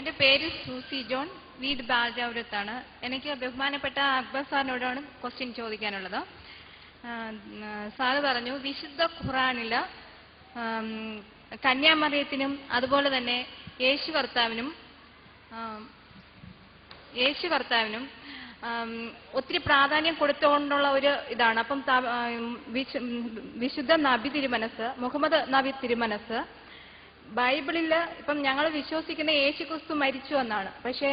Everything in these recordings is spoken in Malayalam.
എന്റെ പേര് സൂസി ജോൺ. വീട് ബാജാപുരത്താണ് എനിക്ക് ബഹുമാനപ്പെട്ട അക്ബർ സാറിനോടാണ് ക്വസ്റ്റ്യൻ ചോദിക്കാനുള്ളത്. സാറ് പറഞ്ഞു വിശുദ്ധ ഖുറാനിൽ കന്യാമറിയത്തിനും അതുപോലെ തന്നെ യേശു കർത്താവിനും യേശു കർത്താവിനും ഒത്തിരി പ്രാധാന്യം കൊടുത്തുകൊണ്ടുള്ള ഒരു ഇതാണ്. അപ്പം വിശുദ്ധ നബി തിരുമനസ് മുഹമ്മദ് നബി തിരുമനസ് ബൈബിളിൽ ഇപ്പം ഞങ്ങൾ വിശ്വസിക്കുന്ന യേശു ക്രിസ്തു മരിച്ചു എന്നാണ്. പക്ഷേ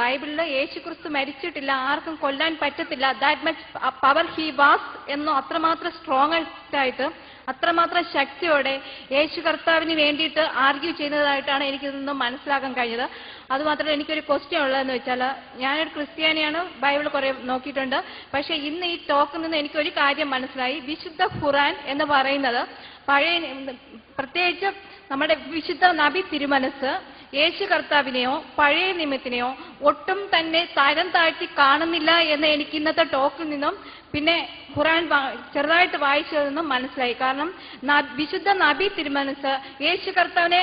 ബൈബിളിൽ യേശു ക്രിസ്തു മരിച്ചിട്ടില്ല ആർക്കും കൊല്ലാൻ പറ്റത്തില്ല. That much power he was എന്നോ അത്രമാത്രം സ്ട്രോങ് ആയിട്ട് അത്രമാത്രം ശക്തിയോടെ യേശു കർത്താവിന് വേണ്ടിയിട്ട് ആർഗ്യൂ ചെയ്യുന്നതായിട്ടാണ് എനിക്കിൽ നിന്നും മനസ്സിലാക്കാൻ കഴിഞ്ഞത്. അതുമാത്രമല്ല എനിക്കൊരു ക്വസ്റ്റ്യൻ ഉള്ളതെന്ന് വെച്ചാൽ ഞാനൊരു ക്രിസ്ത്യാനിയാണ് ബൈബിൾ കുറെ നോക്കിയിട്ടുണ്ട്. പക്ഷെ ഇന്ന് ഈ ടോക്കിൽ നിന്ന് എനിക്കൊരു കാര്യം മനസ്സിലായി. വിശുദ്ധ ഖുറാൻ എന്ന് പറയുന്നത് പഴയ പ്രത്യേകിച്ച് നമ്മുടെ വിശുദ്ധ നബി തിരുമനസ് യേശു കർത്താവിനെയോ പഴയ നിയമത്തിനെയോ ഒട്ടും തന്നെ തരം താഴ്ത്തി കാണുന്നില്ല എന്ന് എനിക്ക് ഇന്നത്തെ ടോക്കിൽ നിന്നും പിന്നെ ഖുറാൻ ചെറുതായിട്ട് വായിച്ചതിൽ നിന്നും മനസ്സിലായി. കാരണം വിശുദ്ധ നബി തിരുമനസ് യേശു കർത്താവിനെ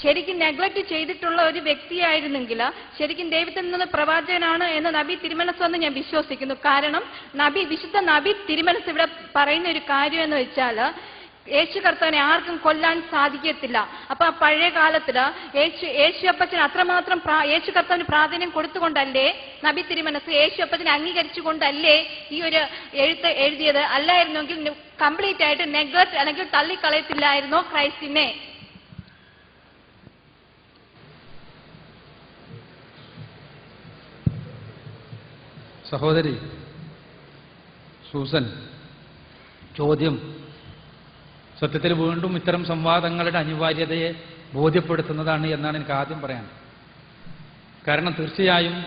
ശരിക്കും നെഗ്ലക്ട് ചെയ്തിട്ടുള്ള ഒരു വ്യക്തിയായിരുന്നെങ്കിൽ ശരിക്കും ദൈവത്തിൽ നിന്ന് പ്രവാചകനാണ് എന്ന് നബി തിരുമനസ് എന്ന് ഞാൻ വിശ്വസിക്കുന്നു. കാരണം നബി വിശുദ്ധ നബി തിരുമനസ് ഇവിടെ പറയുന്ന ഒരു കാര്യം എന്ന് വെച്ചാൽ യേശു കർത്താവിനെ ആർക്കും കൊല്ലാൻ സാധിക്കത്തില്ല. അപ്പൊ ആ പഴയ കാലത്തിൽ യേശു യേശു അപ്പച്ചൻ അത്രമാത്രം യേശു കർത്താവിന് പ്രാധാന്യം കൊടുത്തുകൊണ്ടല്ലേ നബി തിരുമനസ് യേശു അപ്പച്ചനെ അംഗീകരിച്ചുകൊണ്ടല്ലേ ഈ ഒരു എഴുത്ത് എഴുതിയത്? അല്ലായിരുന്നെങ്കിൽ കംപ്ലീറ്റ് ആയിട്ട് നെഗ്ലക്ട് അല്ലെങ്കിൽ തള്ളിക്കളയത്തില്ലായിരുന്നോ ക്രൈസ്റ്റിനെ? സഹോദരി സൂസൻ ചോദ്യം. സത്യത്തിൽ വീണ്ടും ഇത്തരം സംവാദങ്ങളുടെ അനിവാര്യതയെ ബോധ്യപ്പെടുത്തുന്നതാണ് എന്നാണ് എനിക്ക് ആദ്യം പറയാൻ. കാരണം തീർച്ചയായും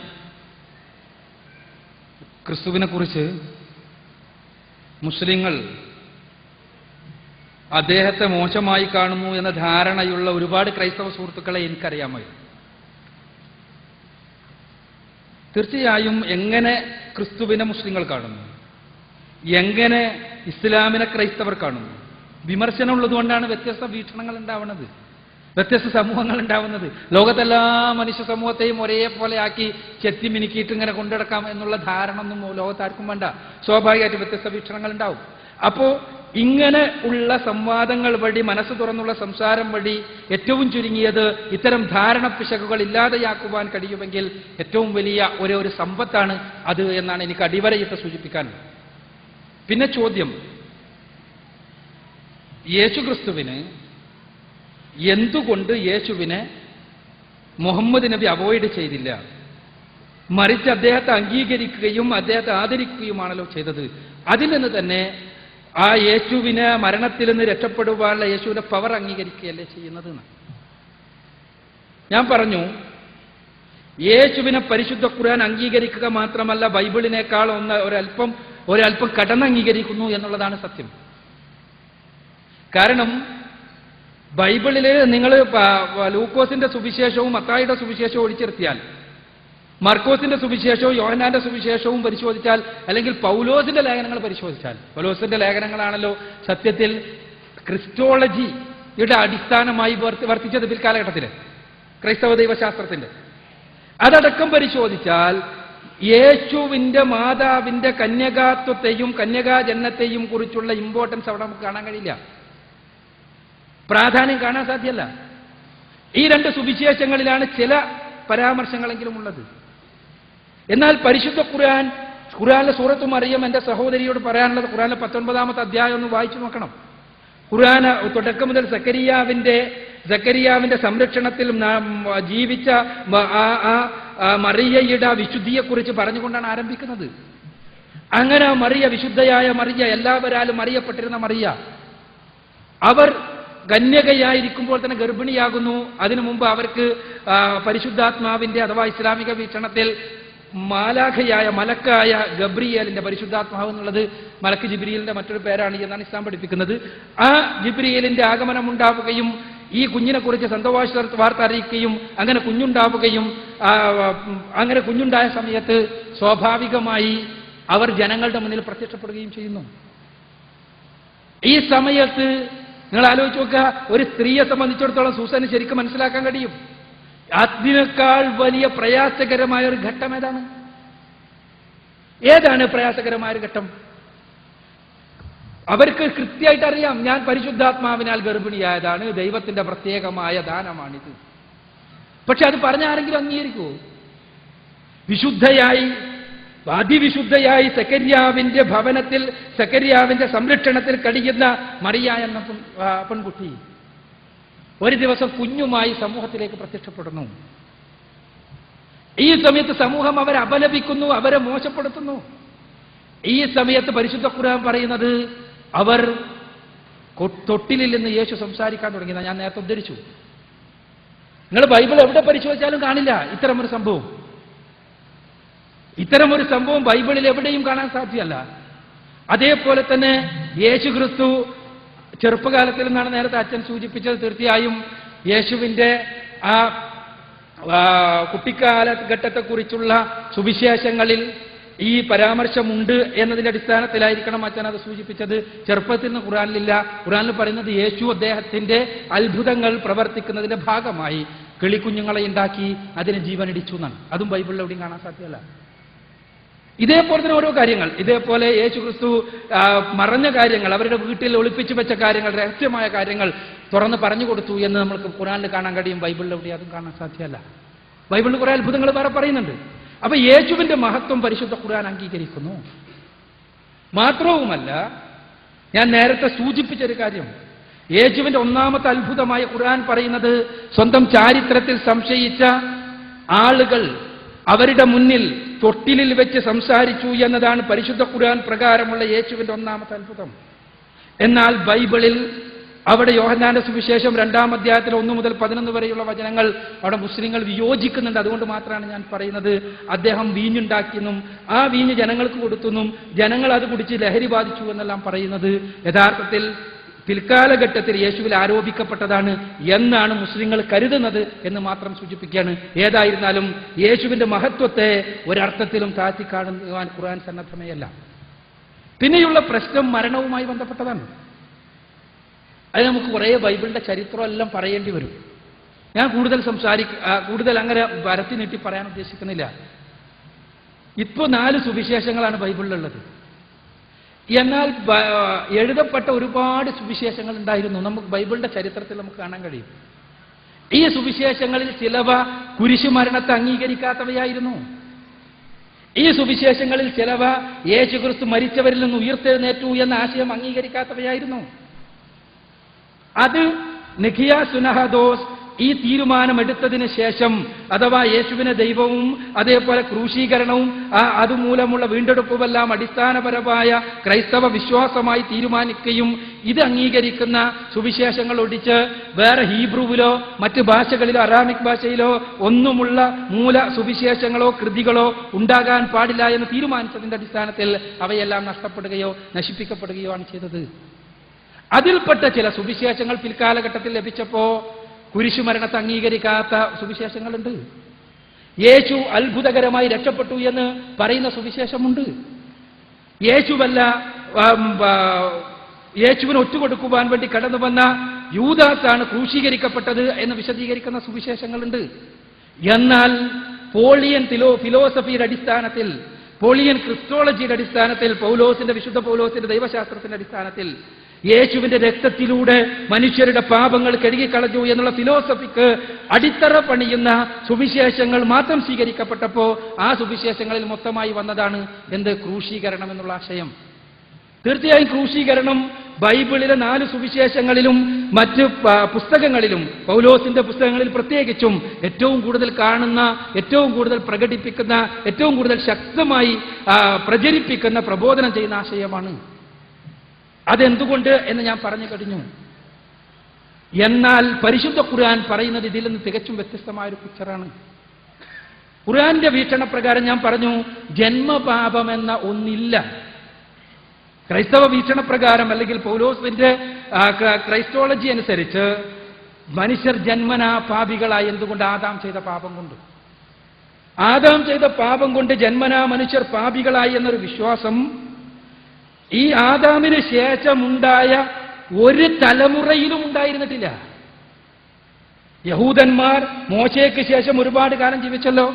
ക്രിസ്തുവിനെ കുറിച്ച് മുസ്ലിങ്ങൾ അദ്ദേഹത്തെ മോശമായി കാണുന്നു എന്ന ധാരണയുള്ള ഒരുപാട് ക്രൈസ്തവ സുഹൃത്തുക്കളെ എനിക്കറിയാമായിരുന്നു തീർച്ചയായും എങ്ങനെ ക്രിസ്തുവിനെ മുസ്ലിങ്ങൾ കാണുന്നു? എങ്ങനെ ഇസ്ലാമിനെ ക്രൈസ്തവർ കാണുന്നു? വിമർശനം ഉള്ളതുകൊണ്ടാണ് വ്യത്യസ്ത വീക്ഷണങ്ങൾ ഉണ്ടാവുന്നത് വ്യത്യസ്ത സമൂഹങ്ങൾ ഉണ്ടാവുന്നത്. ലോകത്തെല്ലാ മനുഷ്യ സമൂഹത്തെയും ഒരേപോലെ ആക്കി ചെത്തി മിനുക്കിയിട്ട് ഇങ്ങനെ കൊണ്ടുനടക്കാം എന്നുള്ള ധാരണ ഒന്നും ലോകത്താർക്കും വേണ്ട. സ്വാഭാവികമായിട്ട് വ്യത്യസ്ത വീക്ഷണങ്ങൾ ഉണ്ടാവും. അപ്പോ ഇങ്ങനെ ഉള്ള സംവാദങ്ങൾ വഴി മനസ്സ് തുറന്നുള്ള സംസാരം വഴി ഏറ്റവും ചുരുങ്ങിയത് ഇത്തരം ധാരണ പിശകുകൾ ഇല്ലാതെയാക്കുവാൻ കഴിയുമെങ്കിൽ ഏറ്റവും വലിയ ഒരേ ഒരു സമ്പത്താണ് അത് എന്നാണ് എനിക്ക് അടിവരയിട്ട് സൂചിപ്പിക്കാൻ. പിന്നെ ചോദ്യം. യേശുക്രിസ്തുവിന് എന്തുകൊണ്ട് യേശുവിനെ മുഹമ്മദ് നബി അവോയ്ഡ് ചെയ്തില്ല? മറിച്ച് അദ്ദേഹത്തെ അംഗീകരിക്കുകയും അദ്ദേഹത്തെ ആദരിക്കുകയുമാണല്ലോ ചെയ്തത്. അതിൽ നിന്ന് തന്നെ ആ യേശുവിനെ മരണത്തിൽ നിന്ന് രക്ഷപ്പെടുവാനുള്ള യേശുവിന്റെ പവർ അംഗീകരിക്കുകയല്ലേ ചെയ്യുന്നത് ഞാൻ പറഞ്ഞു യേശുവിനെ പരിശുദ്ധ ഖുർആൻ അംഗീകരിക്കുക മാത്രമല്ല ബൈബിളിനേക്കാൾ ഒന്ന് ഒരൽപ്പം ഒരൽപ്പം കടന്ന് അംഗീകരിക്കുന്നു എന്നുള്ളതാണ് സത്യം. കാരണം ബൈബിളിൽ നിങ്ങൾ ലൂക്കോസിന്റെ സുവിശേഷവും മത്തായിയുടെ സുവിശേഷവും ഒഴിച്ചിരുത്തിയാൽ മർക്കോസിന്റെ സുവിശേഷവും യോഹനാന്റെ സുവിശേഷവും പരിശോധിച്ചാൽ അല്ലെങ്കിൽ പൗലോസിന്റെ ലേഖനങ്ങൾ പരിശോധിച്ചാൽ പൗലോസിന്റെ ലേഖനങ്ങളാണല്ലോ സത്യത്തിൽ ക്രിസ്റ്റോളജിയുടെ അടിസ്ഥാനമായി വർത്തി- വർത്തിച്ചത് പിൽക്കാലഘട്ടത്തിൽ ക്രൈസ്തവ ദൈവശാസ്ത്രത്തിന്റെ. അതടക്കം പരിശോധിച്ചാൽ യേശുവിന്റെ മാതാവിന്റെ കന്യകാത്വത്തെയും കന്യകാജന്മത്തെയും കുറിച്ചുള്ള ഇമ്പോർട്ടൻസ് അവിടെ നമുക്ക് കാണാൻ കഴിയില്ല. പ്രാധാന്യം കാണാൻ സാധ്യല്ല. ഈ രണ്ട് സുവിശേഷങ്ങളിലാണ് ചില പരാമർശങ്ങളെങ്കിലും ഉള്ളത് എന്നാൽ പരിശുദ്ധ ഖുർആൻ ഖുർആനിലെ സൂറത്ത് മറിയം എന്റെ സഹോദരിയോട് പറയാനുള്ളത് ഖുർആനിലെ പത്തൊൻപതാമത്തെ അധ്യായം ഒന്ന് വായിച്ചു നോക്കണം. ഖുർആൻ തുടക്കം മുതൽ സക്കരിയാവിന്റെ സക്കരിയാവിന്റെ സംരക്ഷണത്തിൽ ജീവിച്ച മറിയയുടെ വിശുദ്ധിയെക്കുറിച്ച് പറഞ്ഞുകൊണ്ടാണ് ആരംഭിക്കുന്നത്. അങ്ങനെ മറിയ വിശുദ്ധയായ മറിയ എല്ലാവരാലും അറിയപ്പെട്ടിരുന്ന മറിയ അവർ കന്യകയായിരിക്കുമ്പോൾ തന്നെ ഗർഭിണിയാകുന്നു. അതിനു മുമ്പ് അവർക്ക് പരിശുദ്ധാത്മാവിന്റെ അഥവാ ഇസ്ലാമിക വീക്ഷണത്തിൽ മാലാഖയായ മലക്കായ ഗബ്രിയേലിന്റെ പരിശുദ്ധാത്മാവ് എന്നുള്ളത് മലക്ക് ജിബ്രിയലിന്റെ മറ്റൊരു പേരാണ് എന്നാണ് ഇസ്ലാം പഠിപ്പിക്കുന്നത്. ആ ജിബ്രിയേലിന്റെ ആഗമനം ഉണ്ടാവുകയും ഈ കുഞ്ഞിനെ കുറിച്ച് സന്തോഷ വാർത്ത അറിയിക്കുകയും അങ്ങനെ കുഞ്ഞുണ്ടാവുകയും അങ്ങനെ കുഞ്ഞുണ്ടായ സമയത്ത് സ്വാഭാവികമായി അവർ ജനങ്ങളുടെ മുന്നിൽ പ്രത്യക്ഷപ്പെടുകയും ചെയ്യുന്നു. ഈ സമയത്ത് നിങ്ങൾ ആലോചിച്ച് നോക്കുക ഒരു സ്ത്രീയെ സംബന്ധിച്ചിടത്തോളം സൂസന് ശരിക്കും മനസ്സിലാക്കാൻ കഴിയും. അതിനേക്കാൾ വലിയ പ്രയാസകരമായ ഒരു ഘട്ടം ഏതാണ്? ഏതാണ് പ്രയാസകരമായ ഒരു ഘട്ടം? അവർക്ക് കൃത്യമായിട്ട് അറിയാം ഞാൻ പരിശുദ്ധാത്മാവിനാൽ ഗർഭിണിയായതാണ് ദൈവത്തിന്റെ പ്രത്യേകമായ ദാനമാണിത്. പക്ഷെ അത് പറഞ്ഞ ആരെങ്കിലും അംഗീകരിക്കുമോ വിശുദ്ധയായി അതിവിശുദ്ധയായി സെക്കരിയാവിന്റെ ഭവനത്തിൽ സെക്കരിയാവിന്റെ സംരക്ഷണത്തിൽ കഴിയുന്ന മറിയ എന്ന പെൺകുട്ടി ഒരു ദിവസം കുഞ്ഞുമായി സമൂഹത്തിലേക്ക് പ്രത്യക്ഷപ്പെടുന്നു. ഈ സമയത്ത് സമൂഹം അവരെ അപലപിക്കുന്നു അവരെ മോശപ്പെടുത്തുന്നു. ഈ സമയത്ത് പരിശുദ്ധ ഖുർആൻ പറയുന്നത് അവർ തൊട്ടിലിൽ നിന്ന് യേശു സംസാരിക്കാൻ തുടങ്ങിയതാണ് ഞാൻ നേരത്തെ ഉദ്ധരിച്ചു. നിങ്ങൾ ബൈബിൾ എവിടെ പരിശോധിച്ചാലും കാണില്ല. ഇത്തരമൊരു സംഭവം. ഇത്തരമൊരു സംഭവം ബൈബിളിൽ എവിടെയും കാണാൻ സാധ്യമല്ല. അതേപോലെ തന്നെ യേശു ക്രിസ്തു ചെറുപ്പകാലത്തിൽ നിന്നാണ് നേരത്തെ അച്ഛൻ സൂചിപ്പിച്ചത് തീർച്ചയായും യേശുവിന്റെ ആ കുട്ടിക്കാലഘട്ടത്തെക്കുറിച്ചുള്ള കുട്ടിക്കാല ഘട്ടത്തെക്കുറിച്ചുള്ള സുവിശേഷങ്ങളിൽ ഈ പരാമർശമുണ്ട് എന്നതിന്റെ അടിസ്ഥാനത്തിലായിരിക്കണം അച്ഛൻ അത് സൂചിപ്പിച്ചത്. ചെറുപ്പത്തിൽ നിന്ന് ഖുറാനിലില്ല ഖുറാനിൽ പറയുന്നത് യേശു അദ്ദേഹത്തിന്റെ അത്ഭുതങ്ങൾ പ്രവർത്തിക്കുന്നതിന്റെ ഭാഗമായി. കിളിക്കുഞ്ഞുങ്ങളെ ഉണ്ടാക്കി അതിന് ജീവനടിച്ചു എന്നാണ്. അതും ബൈബിളിൽ എവിടെയും കാണാൻ സാധ്യമല്ല. ഇതേപോലെ തന്നെ ഓരോ കാര്യങ്ങൾ ഇതേപോലെ യേശു ക്രിസ്തു മറഞ്ഞ കാര്യങ്ങൾ അവരുടെ വീട്ടിൽ ഒളിപ്പിച്ചു വെച്ച കാര്യങ്ങൾ രഹസ്യമായ കാര്യങ്ങൾ തുറന്ന് പറഞ്ഞു കൊടുത്തു എന്ന് നമുക്ക് ഖുറാനിൽ കാണാൻ കഴിയും. ബൈബിളിൽ എവിടെ അതും കാണാൻ സാധ്യമല്ല. ബൈബിളിൽ കുറെ അത്ഭുതങ്ങൾ വേറെ പറയുന്നുണ്ട്. അപ്പൊ യേശുവിന്റെ മഹത്വം പരിശുദ്ധ ഖുർആൻ അംഗീകരിക്കുന്നു. മാത്രവുമല്ല ഞാൻ നേരത്തെ സൂചിപ്പിച്ചൊരു കാര്യം. യേശുവിന്റെ ഒന്നാമത്തെ അത്ഭുതമായ ഖുർആൻ പറയുന്നത് സ്വന്തം ചാരിത്രത്തിൽ സംശയിച്ച ആളുകൾ അവരുടെ മുന്നിൽ തൊട്ടിലിൽ വെച്ച് സംസാരിച്ചു എന്നതാണ് പരിശുദ്ധ ഖുർആൻ പ്രകാരമുള്ള യേശുവിന്റെ ഒന്നാമത്തെ അത്ഭുതം. എന്നാൽ ബൈബിളിൽ അവിടെ യോഹന്നാന്റെ സുവിശേഷം രണ്ടാം അധ്യായത്തിൽ ഒന്ന് മുതൽ പതിനൊന്ന് വരെയുള്ള വചനങ്ങൾ അവിടെ മുസ്ലിങ്ങൾ വിയോജിക്കുന്നുണ്ട്. അതുകൊണ്ട് മാത്രമാണ് ഞാൻ പറയുന്നത്. അദ്ദേഹം വീഞ്ഞുണ്ടാക്കിയെന്നും ആ വീഞ്ഞ് ജനങ്ങൾക്ക് കൊടുത്തെന്നും ജനങ്ങൾ അത് കുടിച്ച് ലഹരി ബാധിച്ചു എന്നെല്ലാം പറയുന്നത്. യഥാർത്ഥത്തിൽ പിൽക്കാലഘട്ടത്തിൽ യേശുവിൽ ആരോപിക്കപ്പെട്ടതാണ് എന്നാണ് മുസ്ലിങ്ങൾ കരുതുന്നത് എന്ന് മാത്രം സൂചിപ്പിക്കുകയാണ്. ഏതായിരുന്നാലും യേശുവിന്റെ മഹത്വത്തെ ഒരർത്ഥത്തിലും താഴ്ത്തി കാണുവാൻ ഖുർആൻ സന്നദ്ധമേയല്ല. പിന്നെയുള്ള പ്രശ്നം മരണവുമായി ബന്ധപ്പെട്ടതാണ്. അത് നമുക്ക് കുറേ ബൈബിളിന്റെ ചരിത്രം എല്ലാം പറയേണ്ടി വരും. ഞാൻ കൂടുതൽ സംസാരി കൂടുതൽ അങ്ങനെ വരത്തി നീട്ടി പറയാൻ ഉദ്ദേശിക്കുന്നില്ല. ഇപ്പോൾ നാല് സുവിശേഷങ്ങളാണ് ബൈബിളിലുള്ളത്. എന്നാൽ എഴുതപ്പെട്ട ഒരുപാട് സുവിശേഷങ്ങൾ ഉണ്ടായിരുന്നു. നമുക്ക് ബൈബിളിന്റെ ചരിത്രത്തിൽ നമുക്ക് കാണാൻ കഴിയും. ഈ സുവിശേഷങ്ങളിൽ ചിലവ കുരിശുമരണത്തെ അംഗീകരിക്കാത്തവയായിരുന്നു. ഈ സുവിശേഷങ്ങളിൽ ചിലവ യേശുക്രിസ്തു മരിച്ചവരിൽ നിന്ന് ഉയർത്തെഴുന്നേറ്റു എന്ന ആശയം അംഗീകരിക്കാത്തവയായിരുന്നു. അത് നിഖിയ സുനഹദോസ് ഈ തീരുമാനമെടുത്തതിന് ശേഷം അഥവാ യേശുവിനെ ദൈവവും അതേപോലെ ക്രൂശീകരണവും അതുമൂലമുള്ള വീണ്ടെടുപ്പുമെല്ലാം അടിസ്ഥാനപരമായ ക്രൈസ്തവ വിശ്വാസമായി തീരുമാനിക്കുകയും ഇത് അംഗീകരിക്കുന്ന സുവിശേഷങ്ങൾ ഒടിച്ച് വേറെ ഹീബ്രുവിലോ മറ്റ് ഭാഷകളിലോ അറാമിക് ഭാഷയിലോ ഒന്നുമുള്ള മൂല സുവിശേഷങ്ങളോ കൃതികളോ ഉണ്ടാകാൻ പാടില്ല എന്ന് തീരുമാനിച്ചതിന്റെ അടിസ്ഥാനത്തിൽ അവയെല്ലാം നഷ്ടപ്പെടുകയോ നശിപ്പിക്കപ്പെടുകയോ ആണ് ചെയ്തത്. അതിൽപ്പെട്ട ചില സുവിശേഷങ്ങൾ പിൽക്കാലഘട്ടത്തിൽ ലഭിച്ചപ്പോ കുരിശുമരണത്തെ അംഗീകരിക്കാത്ത സുവിശേഷങ്ങളുണ്ട്. യേശു അത്ഭുതകരമായി രക്ഷപ്പെട്ടു എന്ന് പറയുന്ന സുവിശേഷമുണ്ട്. യേശുവല്ല യേശുവിന് ഒറ്റുകൊടുക്കുവാൻ വേണ്ടി കടന്നു വന്ന യൂദാസാണ് ക്രൂശീകരിക്കപ്പെട്ടത് എന്ന് വിശദീകരിക്കുന്ന സുവിശേഷങ്ങളുണ്ട്. എന്നാൽ പോളിയൻ തിലോ ഫിലോസഫിയുടെ അടിസ്ഥാനത്തിൽ പോളിയൻ ക്രിസ്റ്റോളജിയുടെ അടിസ്ഥാനത്തിൽ പൗലോസിന്റെ വിശുദ്ധ പൗലോസിന്റെ ദൈവശാസ്ത്രത്തിന്റെ അടിസ്ഥാനത്തിൽ യേശുവിന്റെ രക്തത്തിലൂടെ മനുഷ്യരുടെ പാപങ്ങൾ കഴുകിക്കളഞ്ഞു എന്നുള്ള ഫിലോസഫിക്ക് അടിത്തറ പണിയുന്ന സുവിശേഷങ്ങൾ മാത്രം സ്വീകരിക്കപ്പെട്ടപ്പോ ആ സുവിശേഷങ്ങളിൽ മൊത്തമായി വന്നതാണ് എന്ത് ക്രൂശീകരണം എന്നുള്ള ആശയം. തീർച്ചയായും ക്രൂശീകരണം ബൈബിളിലെ നാല് സുവിശേഷങ്ങളിലും മറ്റ് പുസ്തകങ്ങളിലും പൗലോസിന്റെ പുസ്തകങ്ങളിൽ പ്രത്യേകിച്ചും ഏറ്റവും കൂടുതൽ കാണുന്ന ഏറ്റവും കൂടുതൽ പ്രകടിപ്പിക്കുന്ന ഏറ്റവും കൂടുതൽ ശക്തമായി പ്രചരിപ്പിക്കുന്ന പ്രബോധനം ചെയ്യുന്ന ആശയമാണ്. അതെന്തുകൊണ്ട് എന്ന് ഞാൻ പറഞ്ഞു കഴിഞ്ഞു. എന്നാൽ പരിശുദ്ധ ഖുർആൻ പറയുന്നത് ഇതിൽ നിന്ന് തികച്ചും വ്യത്യസ്തമായ ഒരു പിക്ചറാണ് ഖുർആന്റെ വീക്ഷണപ്രകാരം ഞാൻ പറഞ്ഞു ജന്മപാപമെന്ന ഒന്നില്ല. ക്രൈസ്തവ വീക്ഷണപ്രകാരം അല്ലെങ്കിൽ പൗലോസിന്റെ ക്രൈസ്റ്റോളജി അനുസരിച്ച് മനുഷ്യർ ജന്മനാ പാപികളായി എന്തുകൊണ്ട് ആദാം ചെയ്ത പാപം കൊണ്ട്? ആദാം ചെയ്ത പാപം കൊണ്ട് ജന്മനാ മനുഷ്യർ പാപികളായി എന്നൊരു വിശ്വാസം ഈ ആദാമിന് ശേഷമുണ്ടായ ഒരു തലമുറയിലും ഉണ്ടായിരുന്നിട്ടില്ല. യഹൂദന്മാർ മോശയ്ക്ക് ശേഷം ഒരുപാട് കാലം ജീവിച്ചല്ലോ.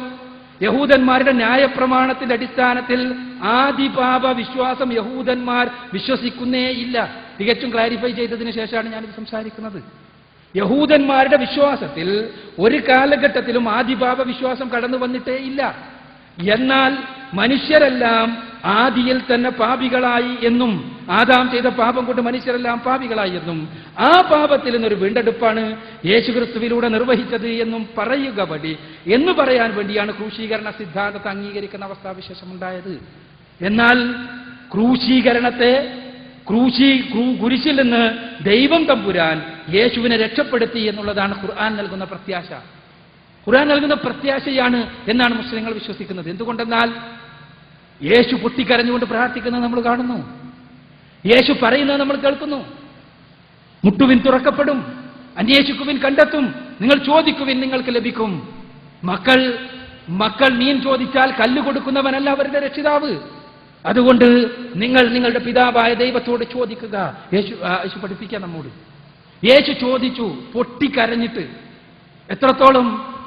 യഹൂദന്മാരുടെ ന്യായപ്രമാണത്തിന്റെ അടിസ്ഥാനത്തിൽ ആദിപാപ വിശ്വാസം യഹൂദന്മാർ വിശ്വസിക്കുന്നേ ഇല്ല. തികച്ചും ക്ലാരിഫൈ ചെയ്തതിന് ശേഷമാണ് ഞാനിത് സംസാരിക്കുന്നത്. യഹൂദന്മാരുടെ വിശ്വാസത്തിൽ ഒരു കാലഘട്ടത്തിലും ആദിപാപ വിശ്വാസം കടന്നു വന്നിട്ടേ ഇല്ല. എന്നാൽ മനുഷ്യരെല്ലാം ആദിയിൽ തന്നെ പാപികളായി എന്നും ആദാം ചെയ്ത പാപം കൊണ്ട് മനുഷ്യരെല്ലാം പാപികളായി എന്നും ആ പാപത്തിൽ നിന്നൊരു വീണ്ടെടുപ്പാണ് യേശുക്രിസ്തുവിലൂടെ നിർവഹിച്ചത് എന്നും പറയുക വഴി. എന്ന് പറയാൻ വേണ്ടിയാണ് ക്രൂശീകരണ സിദ്ധാന്തത്തെ അംഗീകരിക്കുന്ന അവസ്ഥാവിശേഷമുണ്ടായത്. എന്നാൽ ക്രൂശീകരണത്തെ ക്രൂശി കുരിശിൽ നിന്ന് ദൈവം തമ്പുരാൻ യേശുവിനെ രക്ഷപ്പെടുത്തി എന്നുള്ളതാണ് ഖുർആൻ നൽകുന്ന പ്രത്യാശ. ഖുർആൻ നൽകുന്ന പ്രത്യാശയാണ് എന്നാണ് മുസ്ലിങ്ങൾ വിശ്വസിക്കുന്നത്. എന്തുകൊണ്ടെന്നാൽ യേശു പൊട്ടിക്കരഞ്ഞുകൊണ്ട് പ്രാർത്ഥിക്കുന്നത് നമ്മൾ കാണുന്നു. യേശു പറയുന്നത് നമ്മൾ കേൾക്കുന്നു. മുട്ടുവിൻ തുറക്കപ്പെടും. അന്വേഷിക്കുവിൻ കണ്ടെത്തും. നിങ്ങൾ ചോദിക്കുവിൻ നിങ്ങൾക്ക് ലഭിക്കും. മക്കൾ മക്കൾ മീൻ ചോദിച്ചാൽ കല്ല് കൊടുക്കുന്നവനല്ല അവരുടെ രക്ഷിതാവ്. അതുകൊണ്ട് നിങ്ങൾ നിങ്ങളുടെ പിതാവായ ദൈവത്തോട് ചോദിക്കുക. യേശു യേശു പഠിപ്പിക്കുക നമ്മോട്. യേശു ചോദിച്ചു പൊട്ടിക്കരഞ്ഞിട്ട്. എത്രത്തോളം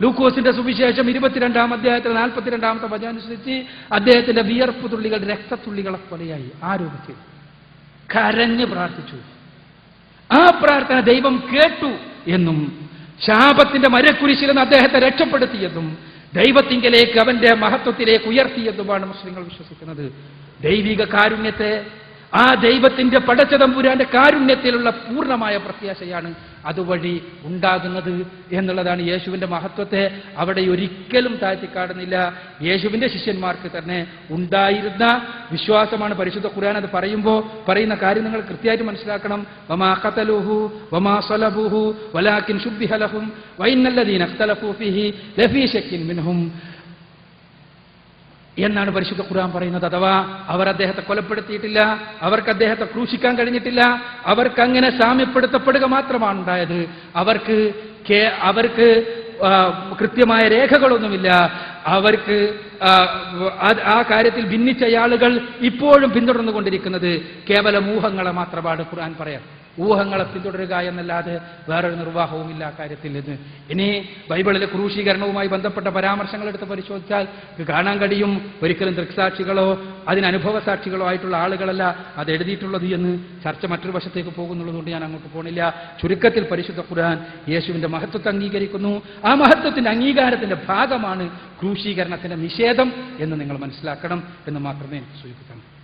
ലൂക്കോസിന്റെ സുവിശേഷം ഇരുപത്തിരണ്ടാം അധ്യായത്തിൽ നാൽപ്പത്തിരണ്ടാമത്തെ വചനനുസരിച്ച് അദ്ദേഹത്തിന്റെ വിയർപ്പ് തുള്ളികൾ രക്തത്തുള്ളികളെ പോലെയായി ആരോപിച്ച് കരഞ്ഞ് പ്രാർത്ഥിച്ചു. ആ പ്രാർത്ഥന ദൈവം കേട്ടു എന്നും ശാപത്തിന്റെ മരക്കുരിശിൽ നിന്ന് അദ്ദേഹത്തെ രക്ഷപ്പെടുത്തിയെന്നും ദൈവത്തിങ്കലേക്ക് അവന്റെ മഹത്വത്തിലേക്ക് ഉയർത്തിയെന്നുമാണ് മുസ്ലിങ്ങൾ വിശ്വസിക്കുന്നത്. ദൈവിക കാരുണ്യത്തെ ആ ദൈവത്തിന്റെ പടച്ചതമ്പുരാന്റെ കാരുണ്യത്തിലുള്ള പൂർണമായ പ്രത്യാശയാണ് അതുവഴി ഉണ്ടാകുന്നത് എന്നുള്ളതാണ് യേശുവിന്റെ മഹത്വത്തെ അവിടെ ഒരിക്കലും താഴ്ത്തിക്കാടുന്നില്ല യേശുവിന്റെ ശിഷ്യന്മാർക്ക് തന്നെ ഉണ്ടായിരുന്ന വിശ്വാസമാണ് പരിശുദ്ധ ഖുർആൻ അത് പറയുമ്പോൾ പറയുന്ന കാര്യം നിങ്ങൾ കൃത്യമായിട്ട് മനസ്സിലാക്കണം. വമാ ഖതലുഹു വമാ സലബുഹു വലാകിൻ ശുദ്ധിഹലഹും ഫീഹി ലഫീ ശക്കിൻ മിൻഹും. എന്നാണ് പരിശുദ്ധ ഖുർആൻ പറയുന്നത് അഥവാ അവർ അദ്ദേഹത്തെ കൊലപ്പെടുത്തിയിട്ടില്ല അവർക്ക് അദ്ദേഹത്തെ ക്രൂശിക്കാൻ കഴിഞ്ഞിട്ടില്ല അവർക്ക് അങ്ങനെ സാമ്യപ്പെടുത്തപ്പെടുക മാത്രമാണ് ഉണ്ടായത് അവർക്ക് അവർക്ക് കൃത്യമായ രേഖകളൊന്നുമില്ല. അവർക്ക് ആ കാര്യത്തിൽ ഭിന്നിച്ച ആളുകൾ ഇപ്പോഴും പിന്തുടർന്നുകൊണ്ടിരിക്കുന്നത് കേവല മൂഹങ്ങളെ മാത്രമാണ് ഖുർആൻ പറയാം. ഊഹങ്ങളെ പിന്തുടരുക എന്നല്ലാതെ വേറൊരു നിർവാഹവുമില്ല കാര്യത്തിൽ നിന്ന് ഇനി ബൈബിളിലെ ക്രൂശീകരണവുമായി ബന്ധപ്പെട്ട പരാമർശങ്ങൾ എടുത്ത് പരിശോധിച്ചാൽ ഇത് കാണാൻ കഴിയും. ഒരിക്കലും ദൃക്സാക്ഷികളോ അതിന് അനുഭവ സാക്ഷികളോ ആയിട്ടുള്ള ആളുകളല്ല അത് എഴുതിയിട്ടുള്ളത് എന്ന് ചർച്ച മറ്റൊരു വശത്തേക്ക് പോകുന്നുള്ളതുകൊണ്ട് ഞാൻ അങ്ങോട്ട് പോണില്ല. ചുരുക്കത്തിൽ പരിശുദ്ധ ഖുർആൻ യേശുവിന്റെ മഹത്വത്തെ അംഗീകരിക്കുന്നു. ആ മഹത്വത്തിന്റെ അംഗീകാരത്തിന്റെ ഭാഗമാണ് ക്രൂശീകരണത്തിന്റെ നിഷേധം എന്ന് നിങ്ങൾ മനസ്സിലാക്കണം എന്ന് മാത്രമേ സൂചിപ്പിക്കണം